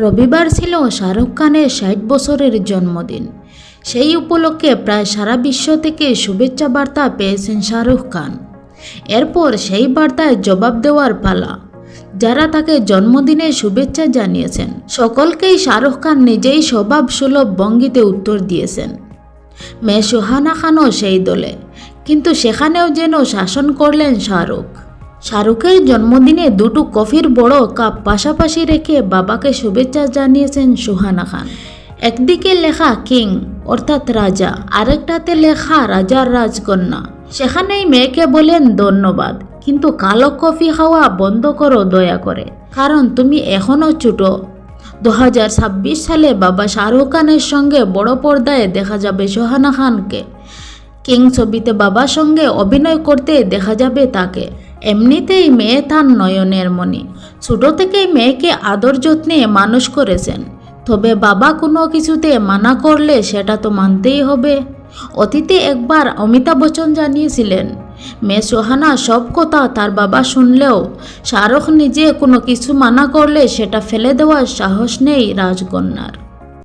রবিবার ছিল শাহরুখ খানের ষাট বছরের জন্মদিন। সেই উপলক্ষে প্রায় সারা বিশ্ব থেকে শুভেচ্ছা বার্তা পেয়েছেন শাহরুখ খান। এরপর সেই বার্তায় জবাব দেওয়ার পালা। যারা তাকে জন্মদিনে শুভেচ্ছা জানিয়েছেন, সকলকেই শাহরুখ খান নিজেই স্বভাব সুলভ ভঙ্গিতে উত্তর দিয়েছেন। মেয়ে সুহানা খানও সেই দলে, কিন্তু সেখানেও যেন শাসন করলেন শাহরুখ। শাহরুখের জন্মদিনে দুটো কফির বড় কাপ পাশাপাশি রেখে বাবাকে শুভেচ্ছা জানিয়েছেন সুহানা খান। একদিকে লেখা কিং, অর্থাৎ রাজা, আরেকটাতে লেখা রাজার রাজকন্যা। সেখানেই মেয়েকে বলেন ধন্যবাদ, কিন্তু কালো কফি খাওয়া বন্ধ করো দয়া করে, কারণ তুমি এখনও ছোটো। দু হাজার ছাব্বিশ সালে বাবা শাহরুখ খানের সঙ্গে বড় পর্দায় দেখা যাবে সোহানা খানকে। কিং ছবিতে বাবার সঙ্গে অভিনয় করতে দেখা যাবে তাকে। এমনিতেই মেয়ে তার নয়নের মণি। ছোট থেকেই মেয়েকে আদর যত্নে মানুষ করেছেন। তবে বাবা কোনো কিছুতে মানা করলে সেটা তো মানতেই হবে। অতীতে একবার অমিতাভ বচ্চন জানিয়েছিলেন, মেয়ে সোহানা সব কথা তার বাবা শুনলেও শাহরুখ নিজে কোনো কিছু মানা করলে সেটা ফেলে দেওয়ার সাহস নেই রাজকন্যার।